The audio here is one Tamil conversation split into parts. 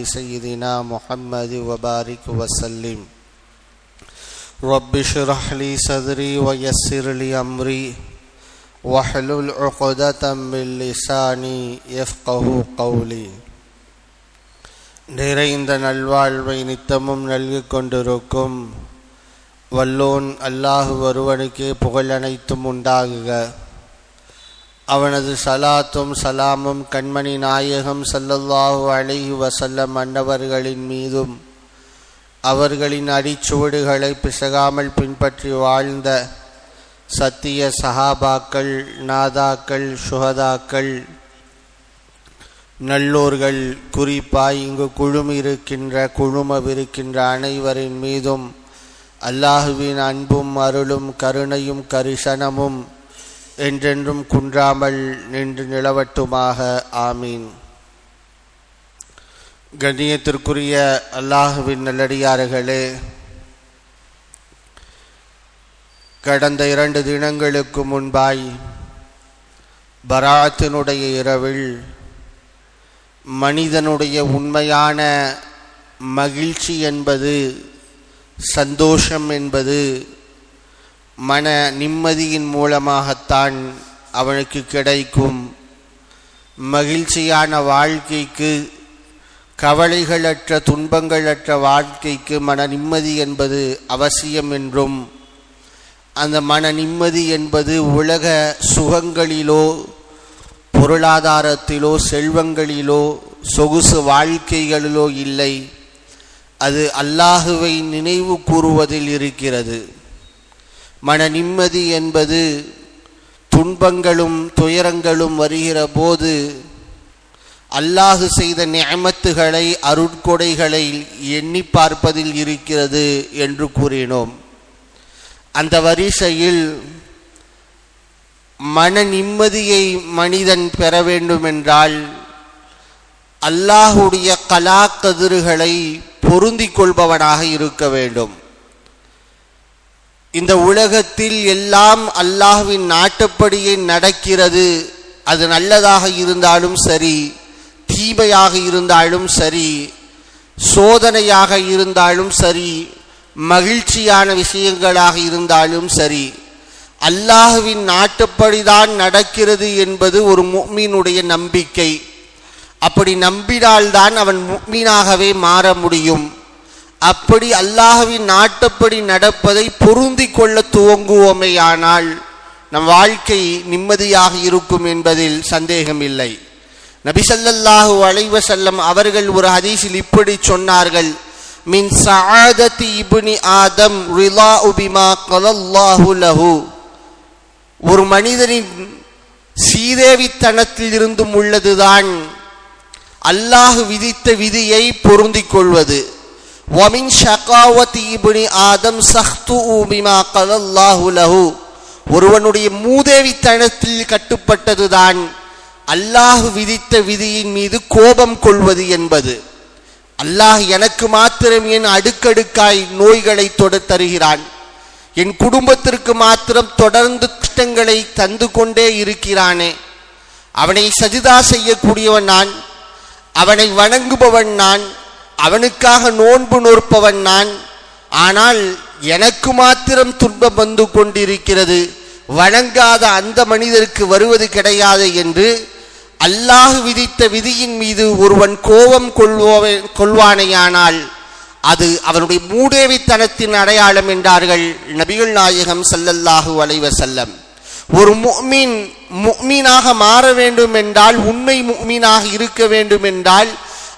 سيدنا محمد وبارك وسلم رب اشرح لي صدري ويسر لي أمري واحلل عقدة من لساني يفقه قولي நிறைந்த நல்வாழ்வை நித்தமும் நல்கிக் கொண்டிருக்கும் வல்லோன் அல்லாஹு ஒருவனுக்கே புகழ் அனைத்தும் உண்டாகுக அவனது சலாத்தும் சலாமும் கண்மணி நாயகம் சல்லல்லாஹு அலிஹி வசல்லம் அன்னவர்களின் மீதும் அவர்களின் அடிச்சுவடுகளை பிசகாமல் பின்பற்றி வாழ்ந்த சத்திய சஹாபாக்கள் நாதாக்கள் சுகதாக்கள் நல்லோர்கள் குறிப்பாய் இங்கு குழுமிருக்கின்ற குழுமவிருக்கின்ற அனைவரின் மீதும் அல்லாஹுவின் அன்பும் அருளும் கருணையும் கரிசனமும் என்றென்றும் குன்றாமல் நின்று நிலவட்டுமாக. ஆமீன். கண்ணியத்திற்குரிய அல்லாஹுவின் நல்லடியார்களே கடந்த இரண்டு தினங்களுக்கு முன்பாய் பராத்தினுடைய இரவில் மனிதனுடைய உண்மையான மகிழ்ச்சி என்பது சந்தோஷம் என்பது மன நிம்மதியின் மூலமாகத்தான் அவனுக்கு கிடைக்கும். மகிழ்ச்சியான வாழ்க்கைக்கு கவலைகளற்ற துன்பங்களற்ற வாழ்க்கைக்கு மன நிம்மதி என்பது அவசியம் என்றும் அந்த மன நிம்மதி என்பது உலக சுகங்களிலோ பொருளாதாரத்திலோ செல்வங்களிலோ சொகுசு வாழ்க்கைகளிலோ இல்லை. அது அல்லாஹுவை நினைவு கூறுவதில் இருக்கிறது. மன நிம்மதி என்பது துன்பங்களும் துயரங்களும் வருகிற போது அல்லாஹு செய்த நியமத்துகளை அருட்கொடைகளை எண்ணி பார்ப்பதில் இருக்கிறது என்று கூறினோம். அந்த வரிசையில் மன நிம்மதியை மனிதன் பெற வேண்டுமென்றால் அல்லாஹுடைய கலா கதிர்களை பொருந்திக் கொள்பவனாக இருக்க வேண்டும். இந்த உலகத்தில் எல்லாம் அல்லாஹுவின் நாட்டுப்படியே நடக்கிறது. அது நல்லதாக இருந்தாலும் சரி தீமையாக இருந்தாலும் சரி சோதனையாக இருந்தாலும் சரி மகிழ்ச்சியான விஷயங்களாக இருந்தாலும் சரி அல்லாஹுவின் நாட்டுப்படிதான் நடக்கிறது என்பது ஒரு முக்மீனுடைய நம்பிக்கை. அப்படி நம்பினால்தான் அவன் முக்மீனாகவே மாற முடியும். அப்படி அல்லாஹுவின் நாட்டுப்படி நடப்பதை பொருந்தி கொள்ள துவங்குவோமேயானால் நம் வாழ்க்கை நிம்மதியாக இருக்கும் என்பதில் சந்தேகமில்லை. நபிசல்லாஹு அலைவசல்லம் அவர்கள் ஒரு ஹதீஸில் இப்படி சொன்னார்கள். மின் சஆதத்தி இப்னி ஆதம் ரிலா உபிமா கலல்லாஹு லஹு. ஒரு மனிதனின் சீதேவித்தனத்தில் இருந்தும் உள்ளதுதான் அல்லாஹ் விதித்த விதியை பொருந்திக் கொள்வது. வமின் ஷகாவத்தி இப்னி ஆதம் சஹ்து உபிமா கலல்லாஹு லஹு ஒருவனுடைய மூதேவித்தனத்தில் கட்டுப்பட்டதுதான் அல்லாஹ் விதித்த விதியின் மீது கோபம் கொள்வது என்பது. அல்லாஹ் எனக்கு மாத்திரம் என் அடுக்கடுக்காய் நோய்களை தொட தருகிறான். என் குடும்பத்திற்கு மாத்திரம் தொடர்ந்து கஷ்டங்களை தந்து கொண்டே இருக்கிறானே. அவனை சஜிதா செய்யக்கூடியவன் நான். அவனை வணங்குபவன் நான். அவனுக்காக நோன்பு நோற்பவன் நான். ஆனால் எனக்கு மாத்திரம் துன்பம் வந்து கொண்டிருக்கிறது. வணங்காத அந்த மனிதருக்கு வருவது கிடையாது என்று அல்லாஹ் விதித்த விதியின் மீது ஒருவன் கோபம் கொள்வோவே கொள்வானேயானால் அது அவனுடைய மூடேவித்தனத்தின் அடையாளம் என்றார்கள் நபிகள் நாயகம் சல்லல்லாஹு அலைவசல்லம் ஒரு முக்மீன் முக்மீனாக மாற வேண்டும் என்றால் உண்மை முக்மீனாக இருக்க வேண்டும் என்றால்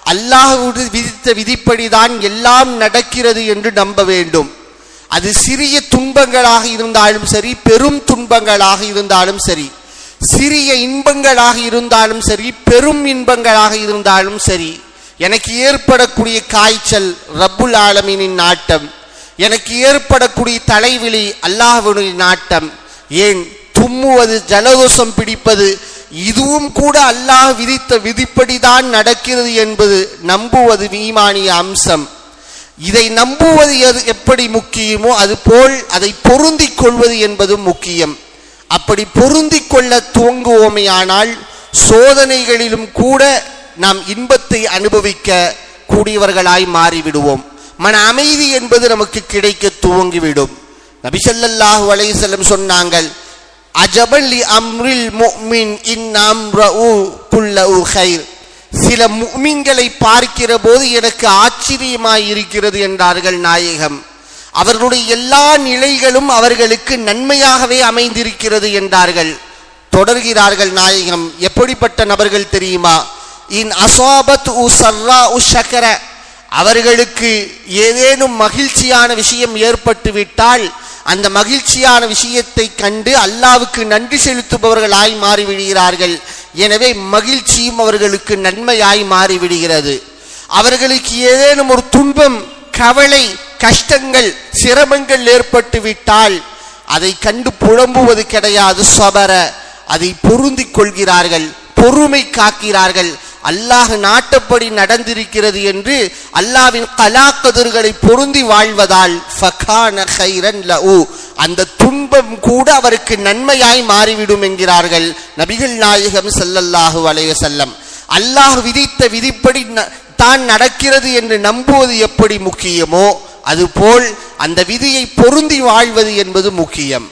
அல்லாஹ் விதித்த விதிப்படிதான் எல்லாம் நடக்கிறது என்று நம்ப வேண்டும். அது சிறிய துன்பங்களாக இருந்தாலும் சரி பெரும் துன்பங்களாக இருந்தாலும் சரி சிறிய இன்பங்களாக இருந்தாலும் சரி பெரும் இன்பங்களாக இருந்தாலும் சரி எனக்கு ஏற்படக்கூடிய காய்ச்சல் ரப்புல் ஆலமீனின் நாட்டம் எனக்கு ஏற்படக்கூடிய தலைவிழி அல்லாஹ்வுடைய நாட்டம். ஏன்? தும்முவது ஜலதோஷம் பிடிப்பது இதுவும் கூட அல்லாஹ் விதித்த விதிப்படிதான் நடக்கிறது என்பது நம்புவது மீமானிய அம்சம். இதை நம்புவது எது எப்படி முக்கியமோ அது போல் அதை பொருந்தி கொள்வது என்பதும் முக்கியம். அப்படி பொருந்தி கொள்ள துவங்குவோமேயானால் சோதனைகளிலும் கூட நாம் இன்பத்தை அனுபவிக்க கூடியவர்களாய் மாறிவிடுவோம். மன அமைதி என்பது நமக்கு கிடைக்க துவங்கிவிடும். நபிசல்லாஹு அலையம் சொன்னாங்கள் அஜபல்லி அம்ரில் முக்மின் இன் அம்ரஉ குல்லஉ ஹைர் சில முக்மின்களை பார்க்கிற போது எனக்கு ஆச்சரியமாய் இருக்கிறது என்றார்கள் நாயகம். அவர்களுடைய எல்லா நிலைகளும் அவர்களுக்கு நன்மையாகவே அமைந்திருக்கிறது என்றார்கள். தொடர்கிறார்கள் நாயகம் எப்படிப்பட்ட நபர்கள் தெரியுமா? இன் அசாபத் உ சர்ரா உ சக்கர அவர்களுக்கு ஏதேனும் மகிழ்ச்சியான விஷயம் ஏற்பட்டு விட்டால் அந்த மகிழ்ச்சியான விஷயத்தை கண்டு அல்லாவுக்கு நன்றி செலுத்துபவர்களாய் மாறிவிடுகிறார்கள். எனவே மகிழ்ச்சியும் அவர்களுக்கு நன்மையாய் மாறிவிடுகிறது. அவர்களுக்கு ஏதேனும் ஒரு துன்பம் கவலை கஷ்டங்கள் சிரமங்கள் ஏற்பட்டு விட்டால் அதை கண்டு புலம்புவது கிடையாது சபர. அதை பொருந்திக் கொள்கிறார்கள் பொறுமை காக்கிறார்கள். அல்லாஹ் நாட்டப்படி நடந்திருக்கிறது என்று அல்லாவின் கலாக்கதிர்களை பொருந்தி வாழ்வதால் அந்த துன்பம் கூட அவருக்கு நன்மையாய் மாறிவிடும் என்கிறார்கள் நபிகள் நாயகம் செல்லல்லாஹு அலைஹி செல்லம் அல்லாஹ் விதித்த விதிப்படி ந- தான் நடக்கிறது என்று நம்புவது எப்படி முக்கியமோ அதுபோல் அந்த விதியை பொருந்தி வாழ்வது என்பது முக்கியம்.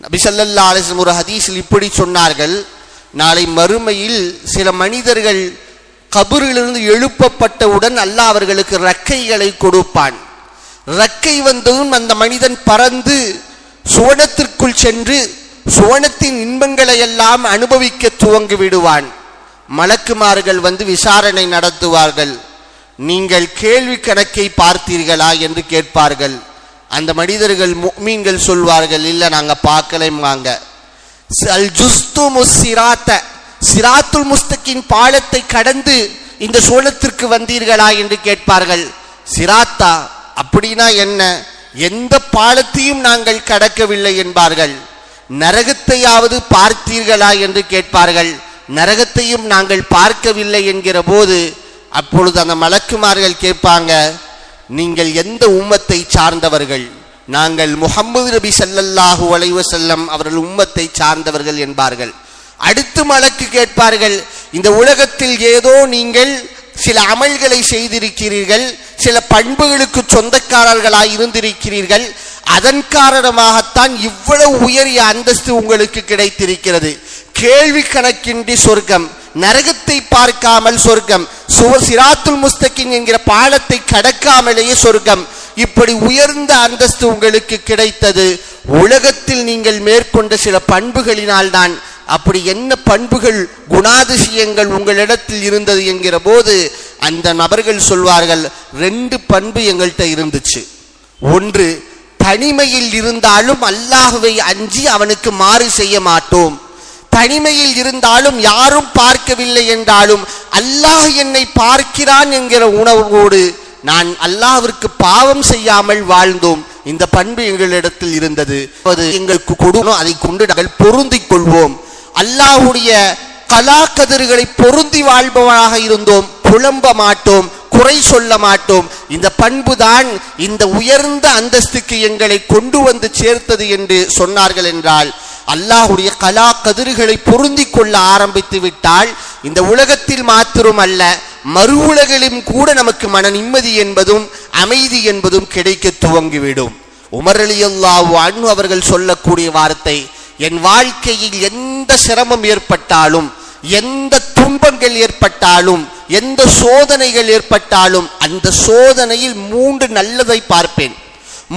நபி ஸல்லல்லாஹு ஒரு ஹதீஸில் இப்படி சொன்னார்கள் நாளை மறுமையில் சில மனிதர்கள் கபூரிலிருந்து எழுப்பப்பட்டவுடன் அல்லாஹ் அவர்களுக்கு ரக்கைகளை கொடுப்பான். ரக்கை வந்ததும் அந்த மனிதன் பறந்து சுவனத்திற்குள் சென்று சுவனத்தின் இன்பங்களை எல்லாம் அனுபவிக்க துவங்கி விடுவான். மலக்குமார்கள் வந்து விசாரணை நடத்துவார்கள். நீங்கள் கேள்வி கணக்கை பார்த்தீர்களா என்று கேட்பார்கள். அந்த மனிதர்கள் மீன்கள் சொல்வார்கள் இல்லை நாங்கள் பார்க்கலைம்பாங்க சிராத்த சிராத்துல் முஸ்தகின் பாலத்தை கடந்து இந்த சோழத்திற்கு வந்தீர்களா என்று கேட்பார்கள். சிராத்தா அப்படின்னா என்ன? எந்த பாலத்தையும் நாங்கள் கடக்கவில்லை என்பார்கள். நரகத்தையாவது பார்த்தீர்களா என்று கேட்பார்கள். நரகத்தையும் நாங்கள் பார்க்கவில்லை என்கிற போது அப்பொழுது அந்த மலக்குமார்கள் கேட்பாங்க நீங்கள் எந்த உம்மத்தை சார்ந்தவர்கள்? நாங்கள் முஹம்மது நபி ஸல்லல்லாஹு அலைஹி செல்லம் அவர்கள் உம்மத்தை சார்ந்தவர்கள் என்பார்கள். அடுத்து மலக்கு கேட்பார்கள் இந்த உலகத்தில் ஏதோ நீங்கள் சில அமல்களை செய்திருக்கிறீர்கள் சில பண்புகளுக்கு சொந்தக்காரர்களாய் இருந்திருக்கிறீர்கள் அதன் காரணமாகத்தான் இவ்வளவு உயரிய அந்தஸ்து உங்களுக்கு கிடைத்திருக்கிறது. கேள்வி கணக்கின்றி சொர்க்கம் நரகத்தை பார்க்காமல் சொர்க்கம் சுவ- சிராத்துல் முஸ்தகின் என்கிற பாலத்தை கடக்காமலேயே சொர்க்கம் இப்படி உயர்ந்த அந்தஸ்து உங்களுக்கு கிடைத்தது. உலகத்தில் நீங்கள் மேற்கொண்ட சில பண்புகளினால்தான் அப்படி என்ன பண்புகள் குணாதிசயங்கள் உங்களிடத்தில் இருந்தது என்கிற போது அந்த நபர்கள் சொல்வார்கள் ரெண்டு பண்பு எங்கள்கிட்ட இருந்துச்சு. ஒன்று தனிமையில் இருந்தாலும் அல்லாஹுவை அஞ்சி அவனுக்கு மாறு செய்ய மாட்டோம். தனிமையில் இருந்தாலும் யாரும் பார்க்கவில்லை என்றாலும் அல்லாஹ் என்னை பார்க்கிறான் என்கிற உணர்வோடு நான் அல்லாவிற்கு பாவம் செய்யாமல் வாழ்ந்தோம். இந்த பண்பு எங்களிடத்தில் இருந்தது. அது எங்களுக்கு கொடுக்கணும் அதை கொண்டு நாங்கள் பொருந்திக் கொள்வோம். அல்லாஹ்வுடைய கலாக்கதிர்களை பொருந்தி வாழ்பவராக இருந்தோம். புலம்ப மாட்டோம். குறை சொல்ல மாட்டோம். இந்த பண்புதான் இந்த உயர்ந்த அந்தஸ்துக்கு எங்களை கொண்டு வந்து சேர்த்தது என்று சொன்னார்கள் என்றால் அல்லாஹுடைய கலா கதிர்களை பொருந்தி கொள்ள ஆரம்பித்து விட்டால் இந்த உலகத்தில் மாத்திரம் அல்ல மறு உலகிலும் கூட நமக்கு மன நிம்மதி என்பதும் அமைதி என்பதும் கிடைக்க துவங்கிவிடும். உமர் அலி அல்லாஹு அன்ஹு அவர்கள் சொல்லக்கூடிய வார்த்தை என் வாழ்க்கையில் எந்த சிரமம் ஏற்பட்டாலும் எந்த துன்பங்கள் ஏற்பட்டாலும் எந்த சோதனைகள் ஏற்பட்டாலும் அந்த சோதனையில் மூன்று நல்லதை பார்ப்பேன்.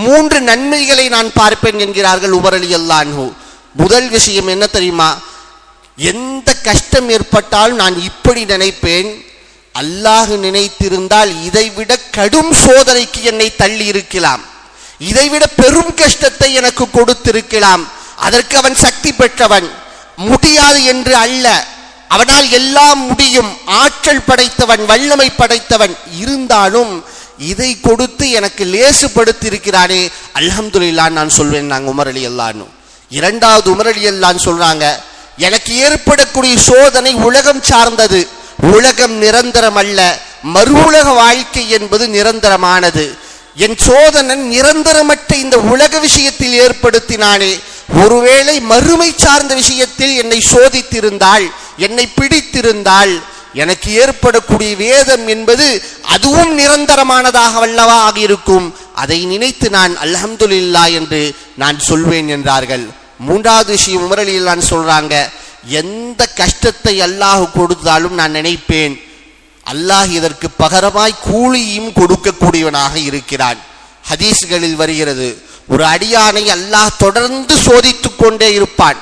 மூன்று நன்மைகளை நான் பார்ப்பேன் என்கிறார்கள் உமர் அலி அல்லாஹு முதல் விஷயம் என்ன தெரியுமா? எந்த கஷ்டம் ஏற்பட்டாலும் நான் இப்படி நினைப்பேன். அல்லாஹு நினைத்திருந்தால் இதைவிட கடும் சோதனைக்கு என்னை தள்ளி இருக்கலாம். இதைவிட பெரும் கஷ்டத்தை எனக்கு கொடுத்திருக்கலாம். அதற்கு அவன் சக்தி பெற்றவன். முடியாது என்று அல்ல. அவனால் எல்லாம் முடியும். ஆற்றல் படைத்தவன் வல்லமை படைத்தவன் இருந்தாலும் இதை கொடுத்து எனக்கு லேசுபடுத்தியிருக்கிறானே. அல்ஹம்துலில்லாஹ் நான் சொல்வேன் நாங்கள் உமரளி எல்லான்னு இரண்டாவது உமர் அல்லான்னு சொல்றாங்க. எனக்கு ஏற்படக்கூடிய சோதனை உலகம் சார்ந்தது. உலகம் நிரந்தரம் அல்ல மறு உலக வாழ்க்கை என்பது நிரந்தரமானது. என் சோதனன் நிரந்தரமற்ற இந்த உலக விஷயத்தில் ஏற்படுத்தினானே. ஒருவேளை மறுமை சார்ந்த விஷயத்தில் என்னை சோதித்திருந்தால் என்னை பிடித்திருந்தால் எனக்கு ஏற்படக்கூடிய வேதம் என்பது அதுவும் நிரந்தரமானதாக வல்லவா ஆகியிருக்கும். அதை நினைத்து நான் அல்ஹம்துல்லா என்று நான் சொல்வேன் என்றார்கள். மூன்றாவது விஷயம் உமரலியில் நான் சொல்றாங்க எந்த கஷ்டத்தை அல்லாஹ் கொடுத்தாலும் நான் நினைப்பேன். அல்லாஹ் இதற்கு பகரமாய் கூலியும் கொடுக்கக்கூடியவனாக இருக்கிறான். ஹதீஸ்களில் வருகிறது ஒரு அடியானை அல்லாஹ் தொடர்ந்து சோதித்து கொண்டே இருப்பான்.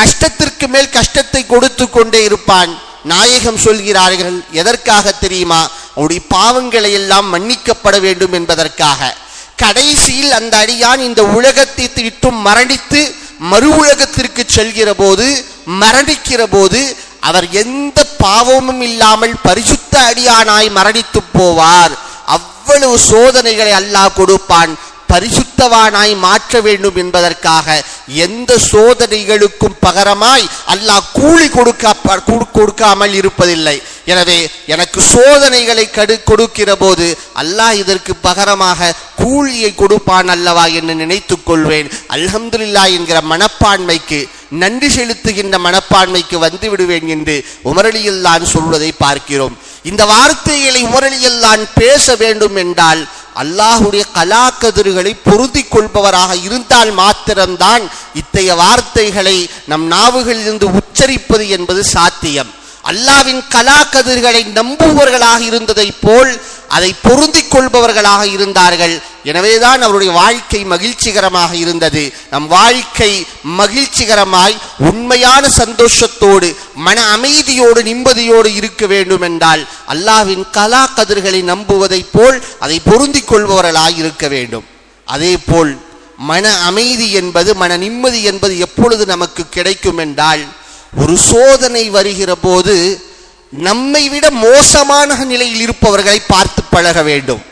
கஷ்டத்திற்கு மேல் கஷ்டத்தை கொடுத்து கொண்டே இருப்பான். நாயகம் சொல்கிறார்கள் எதற்காக தெரியுமா? அவருடைய பாவங்களை எல்லாம் மன்னிக்கப்பட வேண்டும் என்பதற்காக. கடைசியில் அந்த அடியான் இந்த உலகத்தை விட்டும் மரணித்து மறு உலகத்திற்கு செல்கிற போது மரணிக்கிற போது அவர் எந்த பாவமும் இல்லாமல் பரிசுத்த அடியானாய் மரணித்து போவார். அவ்வளவு சோதனைகளை அல்லாஹ் கொடுப்பான். பரிசுத்தவானாய் மாற்ற வேண்டும் என்பதற்காக எந்த சோதனைகளுக்கும் பகரமாய் அல்லாஹ் கூலி கொடுக்க கொடுக்காமல் இருப்பதில்லை. எனவே எனக்கு சோதனைகளை கடு கொடுக்கிற போது அல்லாஹ் இதற்கு பகரமாக கூலியை கொடுப்பான் அல்லவா என்று நினைத்துக் கொள்வேன். அல்ஹம்துல்லா என்கிற மனப்பான்மைக்கு நன்றி செலுத்துகின்ற மனப்பான்மைக்கு வந்து விடுவேன் என்று உமரளியில் சொல்வதை பார்க்கிறோம். இந்த வார்த்தைகளை உமரளியில் பேச வேண்டும் என்றால் அல்லாஹுடைய கலாக்கதிர்களை பொருந்தி கொள்பவராக இருந்தால் மாத்திரம்தான் இத்தகைய வார்த்தைகளை நம் நாவுகளிலிருந்து உச்சரிப்பது என்பது சாத்தியம். அல்லாவின் கலா கதிர்களை நம்புபவர்களாக இருந்ததைப் போல் அதை பொருந்திக் கொள்பவர்களாக இருந்தார்கள். எனவேதான் அவருடைய வாழ்க்கை மகிழ்ச்சிகரமாக இருந்தது. நம் வாழ்க்கை மகிழ்ச்சிகரமாய் உண்மையான சந்தோஷத்தோடு மன அமைதியோடு நிம்மதியோடு இருக்க வேண்டும் என்றால் அல்லாவின் கலா கதிர்களை நம்புவதைப் போல் அதை பொருந்திக் கொள்பவர்களாய் இருக்க வேண்டும். அதே போல் மன அமைதி என்பது மன நிம்மதி என்பது எப்பொழுது நமக்கு கிடைக்கும் என்றால் ஒரு சோதனை வருகிற போது நம்மை விட மோசமான நிலையில் இருப்பவர்களை பார்த்து பழக வேண்டும்.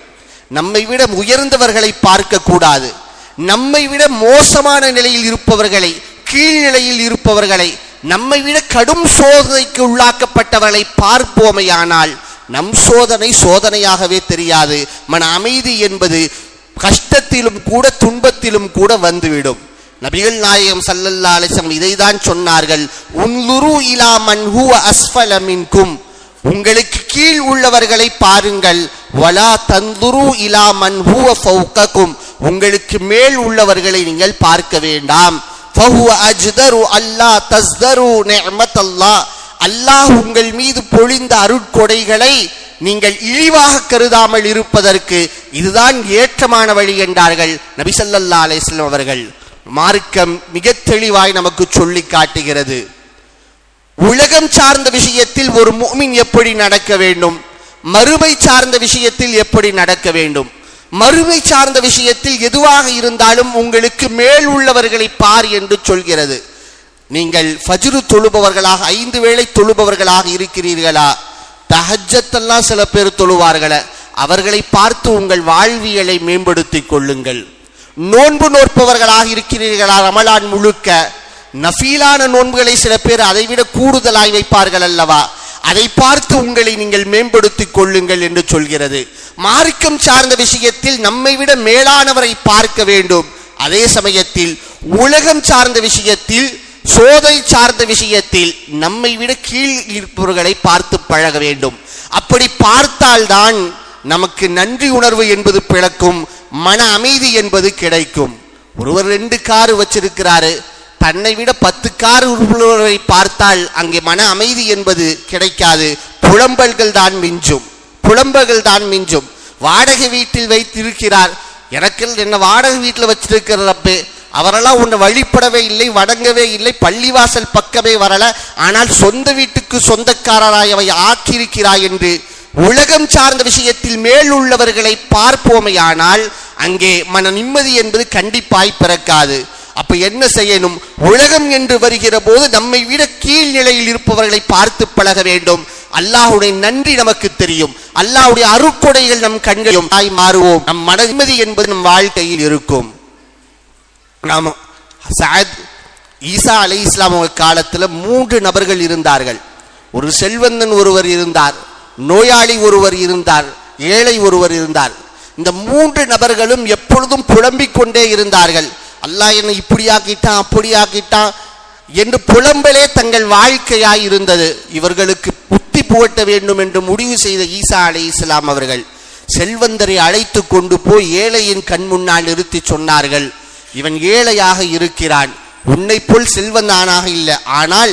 நம்மை விட உயர்ந்தவர்களை பார்க்க கூடாது. நம்மை விட மோசமான நிலையில் இருப்பவர்களை கீழ்நிலையில் இருப்பவர்களை நம்மை விட கடும் சோதனைக்கு உள்ளாக்கப்பட்டவர்களை பார்ப்போமையானால் நம் சோதனை சோதனையாகவே தெரியாது. மன அமைதி என்பது கஷ்டத்திலும் கூட துன்பத்திலும் கூட வந்துவிடும். நபிகள் நாயகம் சல்லல்லா அலிசம் இதைதான் சொன்னார்கள். உன்லுரு இலா மன் ஹுவ அஸ்ஃபல மின்கும். உங்களுக்கு கீழ் உள்ளவர்களை பாருங்கள். வலா தந்துரு இலா மன் ஹுவ ஃபௌகக்கும் உங்களுக்கு மேல் உள்ளவர்களை நீங்கள் பார்க்க வேண்டாம். ஃபஹுவ அஜ்தரு அல்லா தஸ்தரு நிஅமத்தல்லாஹ். அல்லாஹ் உங்கள் மீது பொழிந்த அருட்கொடைகளை நீங்கள் இழிவாக கருதாமல் இருப்பதற்கு இதுதான் ஏற்றமான வழி என்றார்கள் நபி அலேஸ்லம் அவர்கள். மார்க்கம் மிக தெளிவாய் நமக்கு சொல்லி காட்டுகிறது. உலகம் சார்ந்த விஷயத்தில் ஒரு மூமின் எப்படி நடக்க வேண்டும்? மறுமை சார்ந்த விஷயத்தில் எப்படி நடக்க வேண்டும்? மறுமை சார்ந்த விஷயத்தில் எதுவாக இருந்தாலும் உங்களுக்கு மேல் உள்ளவர்களை பார் என்று சொல்கிறது. நீங்கள் ஃபஜ்ரு தொழுபவர்களாக ஐந்து வேளை தொழுபவர்களாக இருக்கிறீர்களா? தஹஜத்தெல்லாம் சில பேர் தொழுவார்கள. அவர்களை பார்த்து உங்கள் வாழ்வியலை மேம்படுத்திக் கொள்ளுங்கள். நோன்பு நோற்பவர்களாக இருக்கிறீர்களா ரமலான் முழுக்க? நஃபீலான நோன்புகளை சில பேர் அதைவிட கூடுதலாய் வைப்பார்கள் அல்லவா? அதை பார்த்து உங்களை நீங்கள் மேம்படுத்திக் கொள்ளுங்கள் என்று சொல்கிறது. மார்க்கம் சார்ந்த விஷயத்தில் நம்மை விட மேலானவரை பார்க்க வேண்டும். அதே சமயத்தில் உலகம் சார்ந்த விஷயத்தில் சோதை சார்ந்த விஷயத்தில் நம்மை விட கீழ் இருப்பவர்களை பார்த்து பழக வேண்டும். அப்படி பார்த்தால்தான் நமக்கு நன்றி உணர்வு என்பது பிழக்கும் மன அமைதி என்பது கிடைக்கும். ஒருவர் ரெண்டு காரு வச்சிருக்கிறாரு. தன்னை விட பத்து கார் உள்ளவரை பார்த்தால் அங்கே மன அமைதி என்பது கிடைக்காது. புலம்பல்கள் தான் மிஞ்சும். புலம்பல்கள் தான் மிஞ்சும். வாடகை வீட்டில் வைத்திருக்கிறார். எனக்கு என்ன வாடகை வீட்டில் வச்சிருக்கிறப்ப அவரெல்லாம் உன்னை வழிபடவே இல்லை வணங்கவே இல்லை பள்ளிவாசல் பக்கமே வரல. ஆனால் சொந்த வீட்டுக்கு சொந்தக்காரராய் அவை ஆக்கியிருக்கிறாய் என்று உலகம் சார்ந்த விஷயத்தில் மேல் உள்ளவர்களை பார்ப்போமையானால் அங்கே மன நிம்மதி என்பது கண்டிப்பாய் பிறக்காது. அப்ப என்ன செய்யணும்? உலகம் என்று வருகிற போது நம்மை விட கீழ் நிலையில் இருப்பவர்களை பார்த்து பழக வேண்டும். அல்லாஹுடைய நன்றி நமக்கு தெரியும். அல்லாஹுடைய அருக்கொடைகள் நம் கண்களும் ஆய் மாறுவோம். நம் மன நிம்மதி என்பது நம் வாழ்க்கையில் இருக்கும். நாம் சாத் ஈசா அலை இஸ்லாம் காலத்தில் காலத்துல மூன்று நபர்கள் இருந்தார்கள். ஒரு செல்வந்தன் ஒருவர் இருந்தார். நோயாளி ஒருவர் இருந்தார் ஏழை ஒருவர் இருந்தார் இந்த மூன்று நபர்களும் எப்பொழுதும் புலம்பிக் கொண்டே இருந்தார்கள். அல்லாஹ் என்னை இப்படி ஆக்கிட்டான் அப்படி ஆக்கிட்டான் என்று புலம்பலே தங்கள் வாழ்க்கையாய் இருந்தது. இவர்களுக்கு புத்தி புகட்ட வேண்டும் என்று முடிவு செய்த ஈசா அலை இஸ்லாம் அவர்கள் செல்வந்தரை அழைத்து கொண்டு போய் ஏழையின் கண் முன்னால் நிறுத்தி சொன்னார்கள். இவன் ஏழையாக இருக்கிறான். உன்னை போல் செல்வந்தானாக இல்லை. ஆனால்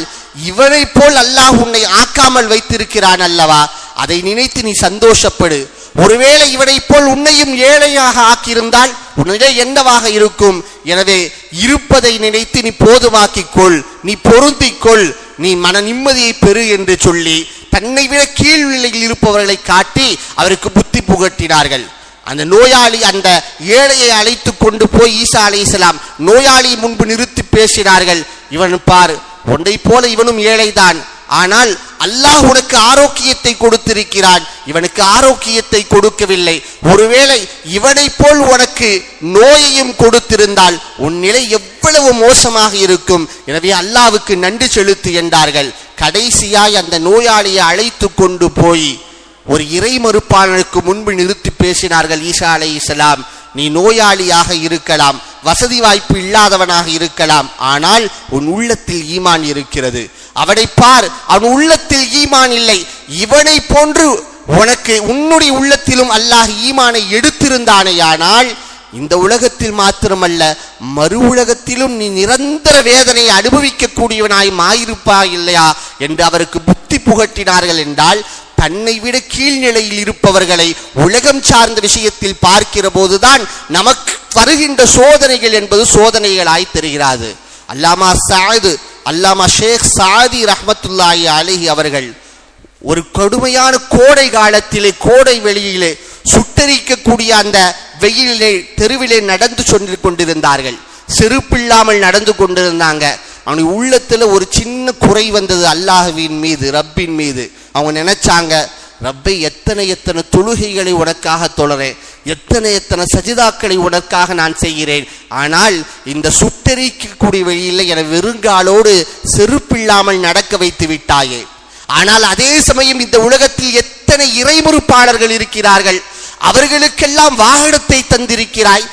இவனை போல் அல்லாஹ் உன்னை ஆக்காமல் வைத்திருக்கிறான் அல்லவா? அதை நினைத்து நீ சந்தோஷப்படு. ஒருவேளை இவனைப் போல் உன்னையும் ஏழையாக ஆக்கியிருந்தால் உன்னிட என்னவாக இருக்கும்? எனவே இருப்பதை நினைத்து நீ போதுமாக்கிக் கொள் நீ பொருந்திக்கொள். நீ மன நிம்மதியை பெறு என்று சொல்லி தன்னை விட கீழ் நிலையில் இருப்பவர்களை காட்டி அவருக்கு புத்தி புகட்டினார்கள். அந்த நோயாளி அந்த ஏழையை அழைத்து கொண்டு போய் ஈசா அலைஹிஸ்ஸலாம் நோயாளியை முன்பு நிறுத்தி பேசினார்கள். இவன் பார் ஒன்றை போல இவனும் ஏழைதான். ஆனால் அல்லாஹ் உனக்கு ஆரோக்கியத்தை கொடுத்திருக்கிறான். இவனுக்கு ஆரோக்கியத்தை கொடுக்கவில்லை. ஒருவேளை இவனை போல் உனக்கு நோயையும் கொடுத்திருந்தால் உன் நிலை எவ்வளவு மோசமாக இருக்கும். எனவே அல்லாவுக்கு நன்றி செலுத்து என்றார்கள். கடைசியாய் அந்த நோயாளியை அழைத்து கொண்டு போய் ஒரு இறை மறுப்பாளனுக்கு முன்பு நிறுத்தி பேசினார்கள் ஈசா அலை இஸ்லாம் நீ நோயாளியாக இருக்கலாம் வசதி வாய்ப்பு இல்லாதவனாக இருக்கலாம் ஆனால் உன் உள்ளத்தில் ஈமான் இருக்கிறது. அவனை பார் அவன் உள்ளத்தில் ஈமான் இல்லை. இவனை போன்று உனக்கு உன்னுடைய உள்ளத்திலும் அல்லாஹ் ஈமானை எடுத்திருந்தானேயானால் இந்த உலகத்தில் மாத்திரமல்ல மறு உலகத்திலும் நீ நிரந்தர வேதனை அனுபவிக்கக்கூடியவனாய் மாயிருப்பா இல்லையா என்று அவருக்கு புத்தி புகட்டினார்கள் என்றால் தன்னை விட கீழ்நிலையில் இருப்பவர்களை உலகம் சார்ந்த விஷயத்தில் பார்க்கிற போதுதான் நமக்கு வருகின்ற சோதனைகள் என்பது சோதனைகளாய் தெரிகிறது. அல்லாமா சாது அல்லாமா ஷேக் சாதி ரஹமத்துல்லாயி அலிஹி அவர்கள் ஒரு கடுமையான கோடை காலத்திலே கோடை வெளியிலே சுட்டரிக்கக்கூடிய அந்த வெயிலிலே தெருவிலே நடந்து சொல்லி கொண்டிருந்தார்கள். செருப்பில்லாமல் நடந்து கொண்டிருந்தாங்க. அவனுடைய உள்ளத்தில் ஒரு சின்ன குறை வந்தது அல்லாஹுவின் மீது ரப்பின் மீது. அவங்க நினைச்சாங்க ரப்பை எத்தனை எத்தனை தொழுகைகளை உனக்காக தொழறேன் எத்தனை எத்தனை சஜிதாக்களை உனக்காக நான் செய்கிறேன். ஆனால் இந்த சுட்டெரிக்கக்கூடிய வழியில் என வெறுங்காலோடு செருப்பில்லாமல் நடக்க வைத்து விட்டாயே. ஆனால் அதே சமயம் இந்த உலகத்தில் எத்தனை இறைமுறுப்பாளர்கள் இருக்கிறார்கள். அவர்களுக்கெல்லாம் வாகனத்தை தந்திருக்கிறாய்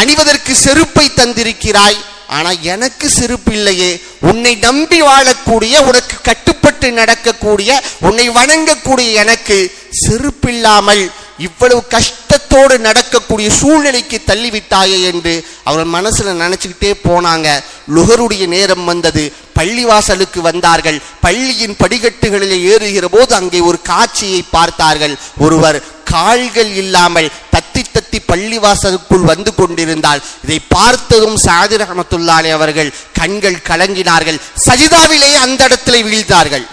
அணிவதற்கு செருப்பை தந்திருக்கிறாய். ஆனால் எனக்கு சிரிப்பு இல்லையே. உன்னை நம்பி வாழக்கூடிய உனக்கு கட்டுப்பட்டு நடக்கக்கூடிய உன்னை வணங்கக்கூடிய எனக்கு செருப்பில்லாமல் இவ்வளவு கஷ்டத்தோடு நடக்கக்கூடிய சூழ்நிலைக்கு தள்ளிவிட்டாயே என்று அவர்கள் மனசில் நினச்சிக்கிட்டே போனாங்க. லுகருடைய நேரம் வந்தது. பள்ளிவாசலுக்கு வந்தார்கள். பள்ளியின் படிக்கட்டுகளில் ஏறுகிற போது அங்கே ஒரு காட்சியை பார்த்தார்கள். ஒருவர் கால்கள் இல்லாமல் தத்தி பள்ளிவாசலுக்குள் வந்து கொண்டிருந்தால் இதை பார்த்ததும் சாதி ரஹமத்துல்லாலே அவர்கள் கண்கள் கலங்கினார்கள். சஜிதாவிலே அந்த இடத்துல வீழ்ந்தார்கள்.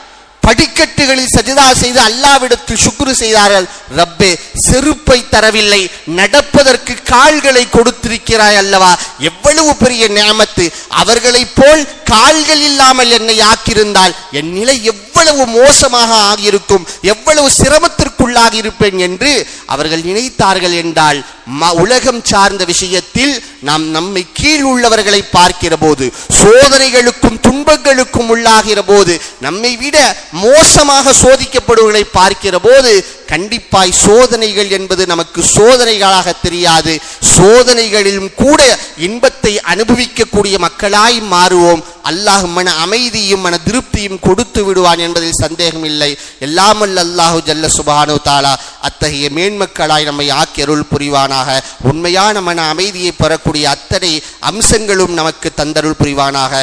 படிக்கட்டுகளில் சஜிதா செய்து அல்லாவிடத்தில் சுக்ரு செய்தார்கள். ரப்பே செருப்பை தரவில்லை. நடப்பதற்கு கால்களை கொடுத்திருக்கிறாய் அல்லவா? எவ்வளவு பெரிய நியமத்து. அவர்களைப் போல் கால்கள் இல்லாமல் என்னை ஆக்கியிருந்தால் என் நிலை எவ்வளவு மோசமாக ஆகியிருக்கும் எவ்வளவு சிரமத்திற்குள்ளாக இருப்பேன் என்று அவர்கள் நினைத்தார்கள் என்றால் ம- உலகம் சார்ந்த விஷயத்தில் நாம் நம்மை கீழ் உள்ளவர்களை பார்க்கிற போது சோதனைகளுக்கும் துன்பங்களுக்கும் உள்ளாகிற போது நம்மை விட மோசமாக சோதிக்கப்படுவர்களை பார்க்கிற போது கண்டிப்பாய் சோதனைகள் என்பது நமக்கு சோதனைகளாக தெரியாது. சோதனைகளிலும் கூட இன்பத்தை அனுபவிக்கக்கூடிய மக்களாய் மாறுவோம். அல்லாஹ் மன அமைதியும் மன திருப்தியும் கொடுத்து விடுவான் என்பதில் சந்தேகம் இல்லை. அல்லாஹு ஜல்ல சுபானு தாலா அத்தகைய மேன்மக்களாய் நம்மை ஆக்கி அருள் புரிவானாக. உண்மையான மன அமைதியை பெறக்கூடிய அத்தனை அம்சங்களும் நமக்கு தந்தருள் புரிவானாக.